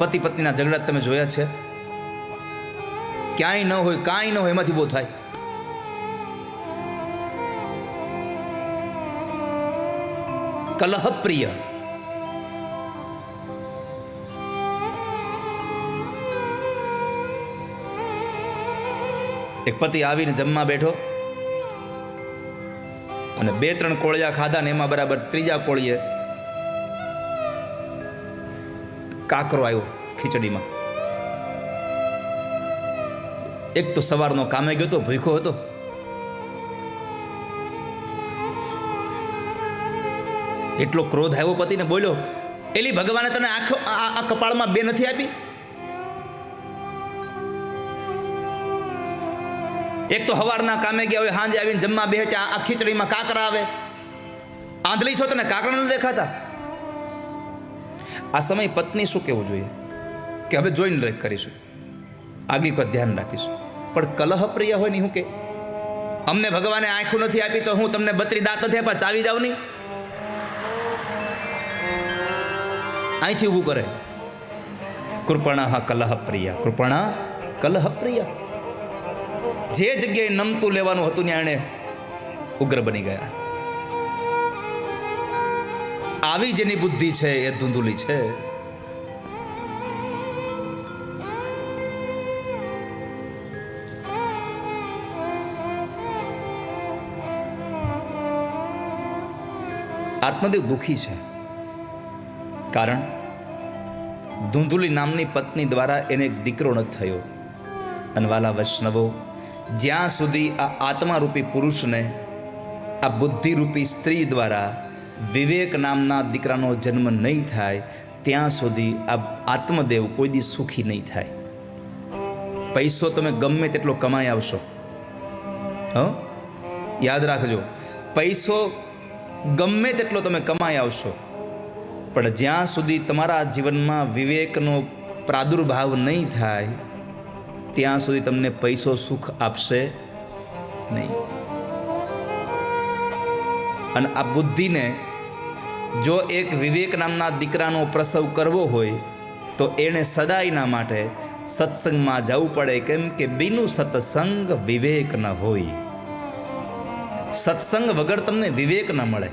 પતિ પત્નીના ઝઘડા તમે જોયા છે? ક્યાંય ન હોય, કાંઈ ન હોય, એમાંથી બહુ થાય. કલહપ્રિય. એક પતિ આવીને જમવા બેઠો અને બે ત્રણ કોળિયા ખાધા ને એમાં બરાબર ત્રીજા કોળીએ કાકરો આવ્યો ખીચડીમાં. એક તો સવારનો કામે ગયો તો ભૂખો હતો. એટલો ક્રોધ આવ્યો પતિને બોલ્યો, એલી ભગવાને તને આખો, આ કપાળમાં બે નથી આપી? એક તો હવારના કામે ગયા હોય સાંજે આવીને જમવા બે ત્યાં આ ખીચડીમાં કાકરા આવે. આંધળી છો તને કાકરા નથી દેખાતા? આ સમય પત્ની શું કહેવું જોઈએ? કે હવે જોઈને રેક કરીશું. આગલી પર ધ્યાન રાખીશું. પણ કલહ પ્રિય હોય ને હું કે? અમને ભગવાને આંખું નથી આપી તો હું તમને બત્રી દાંત નથી આપ્યા ચાવી જાઉં નહીં? અહીંથી ઊભું કરે. કૃપણા કલહ પ્રિય કૃપણા કલહ પ્રિય જે જગ્યાએ નમતું લેવાનું હતું ત્યાં એણે ઉગ્ર બની ગયા. આવી જેની બુદ્ધિ છે એ ધૂંધુલી છે. આત્મદેવ દુખી છે. કારણ ધૂંધુલી નામની પત્ની દ્વારા એને એક દીકરો ન થયો. અનવાલા વૈષ્ણવો, જ્યાં સુધી આ આત્મારૂપી પુરુષને, આ બુદ્ધિરૂપી સ્ત્રી દ્વારા વિવેક નામના દીકરાનો જન્મ નહીં થાય, ત્યાં સુધી આ આત્મદેવ કોઈ દી સુખી નહીં થાય. પૈસો તમે ગમે તેટલો કમાઈ આવશો. હ? યાદ રાખજો. પૈસો ગમે તેટલો તમે કમાઈ આવશો. પણ જ્યાં સુધી તમારા જીવનમાં વિવેકનો પ્રાદુર્ભાવ નહીં થાય, ત્યાં સુધી તમને પૈસો સુખ આપશે નહીં. અને આ બુદ્ધિને જો એક વિવેક નામના દીકરાનો પ્રસવ કરવો હોય, તો એણે સદાયના માટે સત્સંગમાં જવું પડે કેમ કે બીનું સત્સંગ વિવેક ન હોય. સત્સંગ વગર તમને વિવેક ન મળે.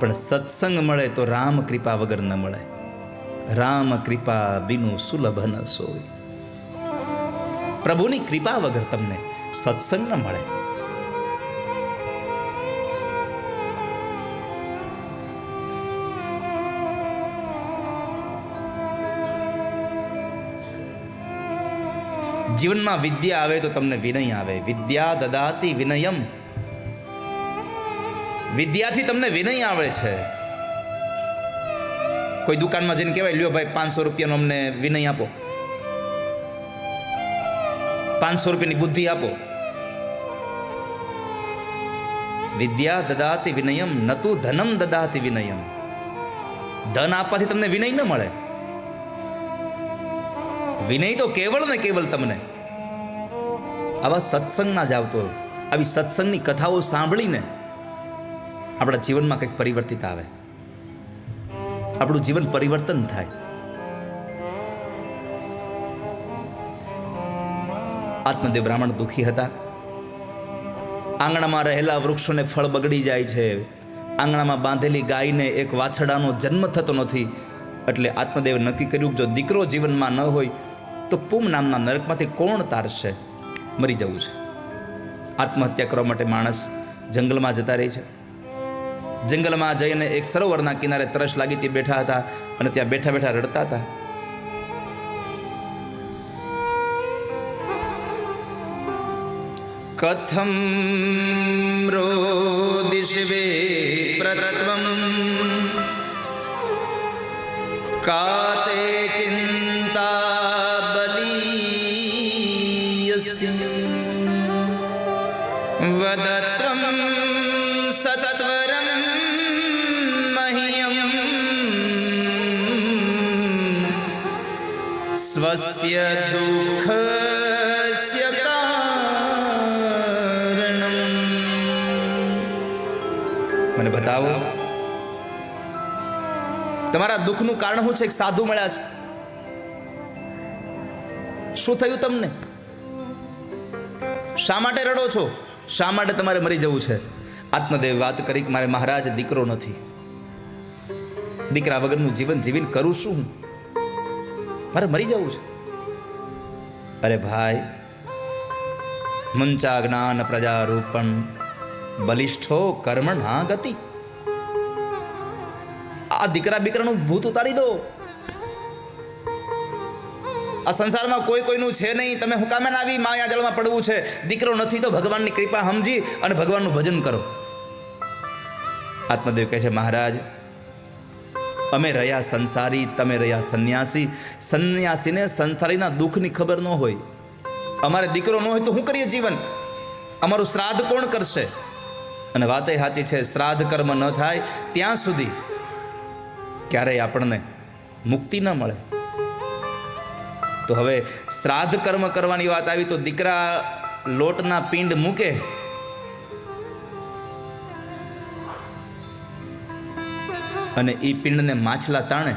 પણ સત્સંગ મળે તો રામ કૃપા વગર ન મળે. રામ કૃપા બિનુ સુલભ ન સોય. પ્રભુની કૃપા વગર તમને સત્સંગ ન મળે. જીવનમાં વિદ્યા આવે તો તમને વિનય આવે. વિદ્યા દદાતી વિનયમ. વિદ્યાથી તમને વિનય આવે છે. કોઈ દુકાનમાં જઈને કહેવાય, લ્યો ભાઈ, પાંચસો રૂપિયાનો અમને વિનય આપો. પાંચસો રૂપિયાની બુદ્ધિ આપો. વિદ્યા દદાતી વિનયમ, નતું ધનમ દદાતી વિનયમ. ધન આપવાથી તમને વિનય ન મળે. વિનય તો કેવળ ને કેવળ તમને. આવા સત્સંગમાં જ આવતો આવી સત્સંગની કથાઓ સાંભળીને આપણા જીવનમાં કંઈક પરિવર્તિત આવે. આપણું જીવન પરિવર્તન થાય. આત્મદેવ બ્રાહ્મણ દુઃખી હતા. આંગણામાં રહેલા વૃક્ષોને ફળ બગડી જાય છે. આંગણામાં બાંધેલી ગાયને એક વાછડાનો જન્મ થતો નથી. એટલે આત્મદેવે નક્કી કર્યું કે જો દીકરો જીવનમાં ન હોય, તો પૂમ નામના નરકમાંથી કોણ તારશે મરી જવું છે. આત્મહત્યા કરવા માટે માણસ જંગલમાં જતા રહે છે. જંગલમાં જઈને એક સરોવરના કિનારે તરસ લાગી તે બેઠા હતા અને ત્યાં બેઠા બેઠા રડતા હતા. કથમ રોદિશિવે કાતે ચિંતા બલીયસ્ય વદતમ સત્વરમ મહ્યમ સ્વસ્ય દુઃખ મને બતાવો. તમારા દુઃખનું કારણ શું છે? એક સાધુ મળ્યા છે. શું થયું તમને? શા માટે રડો છો? શા માટે તમારે મરી જવું છે? આત્મદેવ વાત કરી કે મારે મહારાજ દીકરો નથી. દીકરા વગરનું જીવન જીવીને કરું શું હું? મારે મરી જવું છે. અરે ભાઈ મંચા જ્ઞાન પ્રજા રૂપણ બલિષ્ઠો કર્મ ના ગતિ આ દીકરા બીકરાનું ભૂત ઉતારી દો. આ સંસારમાં કોઈ કોઈનું છે નહીં. તમે હું આવી માયા જળમાં પડવું છે. દીકરો નથી તો ભગવાનની કૃપા સમજી અને ભગવાનનું ભજન કરો. આત્મદેવ કહે છે, મહારાજ, અમે રહ્યા સંસારી, તમે રહ્યા સંન્યાસી. સંન્યાસીને સંસારીના દુઃખની ખબર ન હોય. અમારે દીકરો ન હોય તો શું કરીએ જીવન? અમારું શ્રાદ્ધ કોણ કરશે? અને વાત એ સાચી છે, શ્રાદ્ધ કર્મ ન થાય ત્યાં સુધી ક્યારેય આપણને મુક્તિ ન મળે. તો હવે શ્રાદ્ધ કર્મ કરવાની વાત આવી તો દીકરા લોટના પિંડ મૂકે. અને એ પિંડને માછલા તાણે.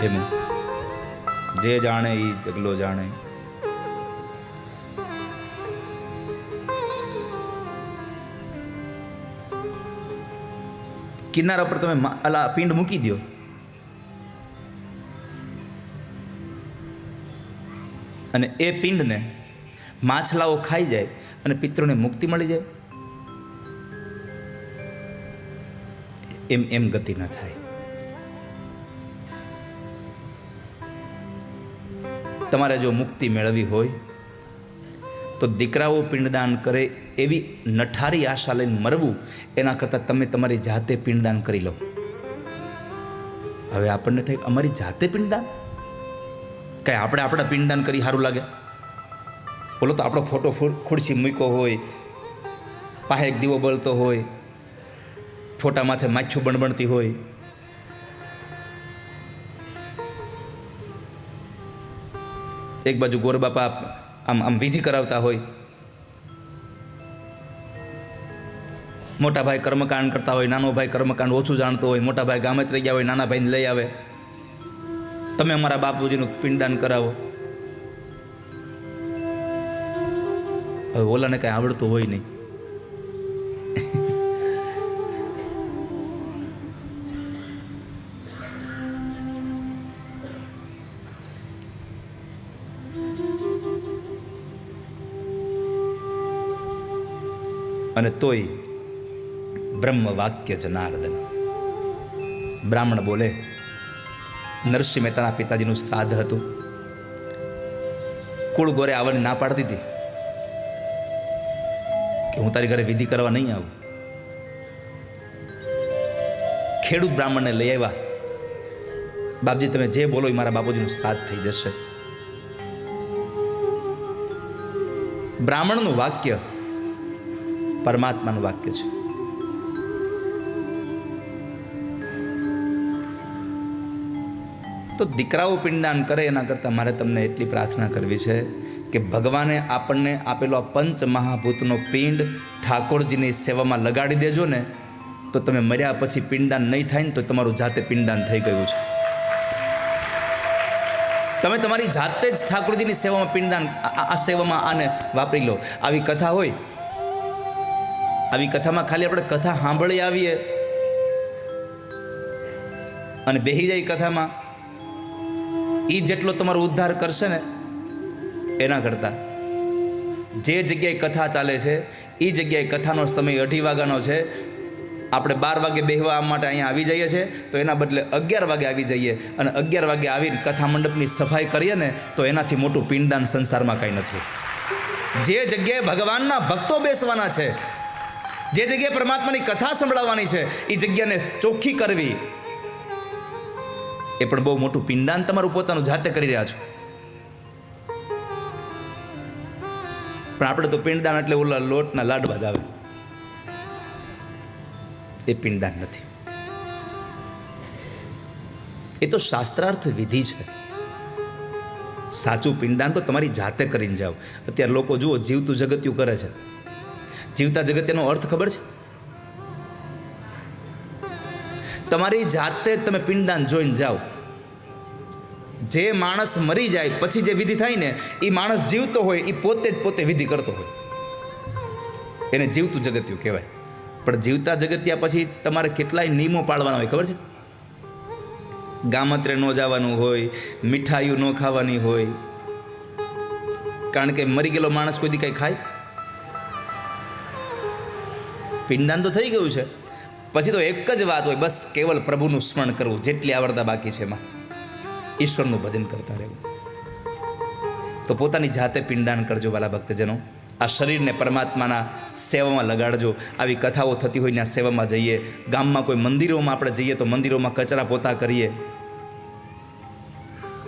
એમ. જે જાણે એ જગલો જાણે. કિનારા પર તમે અલા, પિંડ મૂકી દો અને એ પિંડને માછલાઓ ખાઈ જાય અને પિત્રોને મુક્તિ મળી જાય. એમ એમ ગતિ ન થાય. તમારે જો મુક્તિ મેળવવી હોય તો દીકરાઓ પિંડદાન કરે એવી નઠારી આશા લઈને મરવું, એના કરતાં તમે તમારી જાતે પિંડદાન કરી લો. હવે આપણને થાય અમારી જાતે પિંડદાન? કાંઈ આપણે આપણા પિંડદાન કરી સારું લાગે? બોલો તો આપણો ફોટો ખુરશી મૂક્યો હોય પાસે એક દીવો બળતો હોય ફોટા માથે માછું બણબણતી હોય. એક બાજુ ગોરબાપા આમ આમ વિધિ કરાવતા હોય. મોટા ભાઈ કર્મકાંડ કરતા હોય નાનો ભાઈ કર્મકાંડ ઓછું જાણતો હોય મોટા ભાઈ ગામે રહી ગયા હોય નાના ભાઈને લઈ આવે. તમે અમારા બાપુજીનું પિંડદાન કરાવો. હવે ઓલાને કાંઈ આવડતું હોય નહીં. અને તોય બ્રહ્મ વાક્ય જનાર્દન બ્રાહ્મણ બોલે, નરસિંહ મહેતાના પિતાજીનું શ્રાદ્ધ હતું. કુળ ગોરે આવવાની ના પાડતી હતી કે હું તારી ઘરે વિધિ કરવા નહીં આવું. ખેડૂત બ્રાહ્મણને લઈ આવ્યા. બાપજી, તમે જે બોલો એ મારા બાપુજીનું શ્રાદ્ધ થઈ જશે. બ્રાહ્મણનું વાક્ય પરમાત્માનું વાક્ય છે. તો દીકરાઓ પિંડદાન કરે એના કરતાં મારે તમને એટલી પ્રાર્થના કરવી છે કે ભગવાને આપણને આપેલો પંચ મહાભૂતનો પિંડ ઠાકોરજીની સેવામાં લગાડી દેજો ને, તો તમે મર્યા પછી પિંડદાન નહીં થાય ને તો તમારું જાતે પિંડદાન થઈ ગયું છે. તમે તમારી જાતે જ ઠાકોરજીની સેવામાં પિંડદાન આ- સેવામાં આને વાપરી લો. આવી કથા હોય આવી કથામાં ખાલી આપણે કથા સાંભળી આવીએ અને બેહી જાય કથામાં એ જેટલો તમારો ઉદ્ધાર કરશે ને, એના કરતાં. જે જગ્યાએ કથા ચાલે છે એ જગ્યાએ કથાનો સમય અઢી વાગ્યાનો છે, આપણે બાર વાગે બેહવા માટે અહીંયા આવી જઈએ છીએ, તો એના બદલે અગિયાર વાગે આવી જઈએ અને અગિયાર વાગે આવીને કથા મંડપની સફાઈ કરીએ ને, તો એનાથી મોટું પિંડદાન સંસારમાં કાંઈ નથી. જે જગ્યાએ ભગવાનના ભક્તો બેસવાના છે જે જગ્યાએ પરમાત્માની કથા સંભળાવવાની છે, એ જગ્યાને ચોખ્ખી કરવી એ પણ બહુ મોટું પિંડાન તમારું પોતાનું જાતે કરી રહ્યા છો. પણ આપણે તો પિંડદાન એટલે ઓલા લોટના લાડવા જ આવે. એ પિંડદાન નથી. એ તો શાસ્ત્રાર્થ વિધિ છે. સાચું પિંડદાન તો તમારી જાતે કરીને જાઓ. અત્યારે લોકો જુઓ, જીવતું જગત્યું કરે છે. જીવતા જગત્યનો અર્થ ખબર છે? તમારી જાતે જ તમે પિંડદાન જોઈને જાઓ. જે માણસ મરી જાય, પછી જે વિધિ થાય ને એ માણસ જીવતો હોય એ પોતે જ પોતે વિધિ કરતો હોય. એને જીવતું જગત્યું કહેવાય. પણ જીવતા જગત્યા પછી તમારે કેટલાય નિયમો પાળવાના હોય, ખબર છે? ગામત્રે ન જવાનું હોય, મીઠાઈઓ ન ખાવાની હોય. કારણ કે મરી ગયેલો માણસ કોઈ કંઈ ખાય? પિંડદાન તો થઈ ગયું છે. પછી તો એક જ વાત હોય, બસ કેવલ પ્રભુનું સ્મરણ કરવું, જેટલી આવડતા બાકી છે એમાં. ઈશ્વરનું ભજન કરતા રહેવું. તો પોતાની જાતે પિંડદાન કરજો વાલા ભક્તજનો. આ શરીરને પરમાત્માના સેવામાં લગાડજો. આવી કથાઓ થતી હોય ત્યાં સેવામાં જઈએ. ગામમાં કોઈ મંદિરોમાં આપણે જઈએ તો મંદિરોમાં કચરા પોતા કરીએ.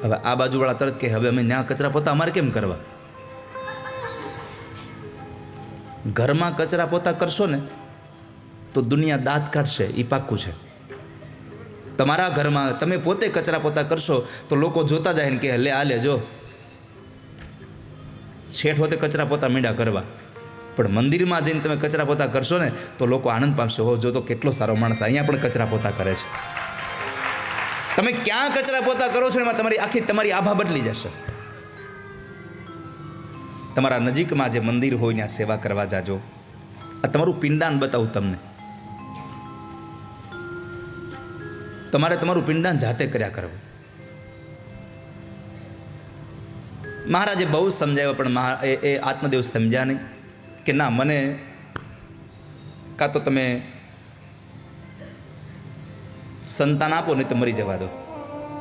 હવે આ બાજુવાળા તરત કે હવે અમે ત્યાં કચરા પોતા, અમારે કેમ કરવા? ઘરમાં કચરા પોતા કરશો ને તો દુનિયા દાંત કાઢશે એ પાક્કું છે. તમારા ઘરમાં, તમે પોતે કચરા પોતા કરશો તો લોકો જોતા જાય ને કે લે, આ લે, જો. છેઠ હોતે કચરા પોતા મીંડા કરવા. પણ મંદિરમાં જઈને તમે કચરા પોતા કરશો ને, તો લોકો આનંદ પામશે. હો જો તો કેટલો સારો માણસ અહીંયા પણ કચરા પોતા કરે છે. તમે ક્યાં કચરા પોતા કરો છો એમાં તમારી આખી, તમારી આભા બદલી જશે. તમારા નજીકમાં જે મંદિર હોય ત્યાં સેવા કરવા જાજો. આ તમારું પિંડાન બતાવું તમને. તમારે તમારું પિંડદાન જાતે કર્યા કરવું. મહારાજે બહુ સમજાવ્યો, પણ મહા એ આત્મદેવ સમજ્યા નહીં કે ના, મને કાં તો તમે સંતાન આપો નહીં તો મરી જવા દો.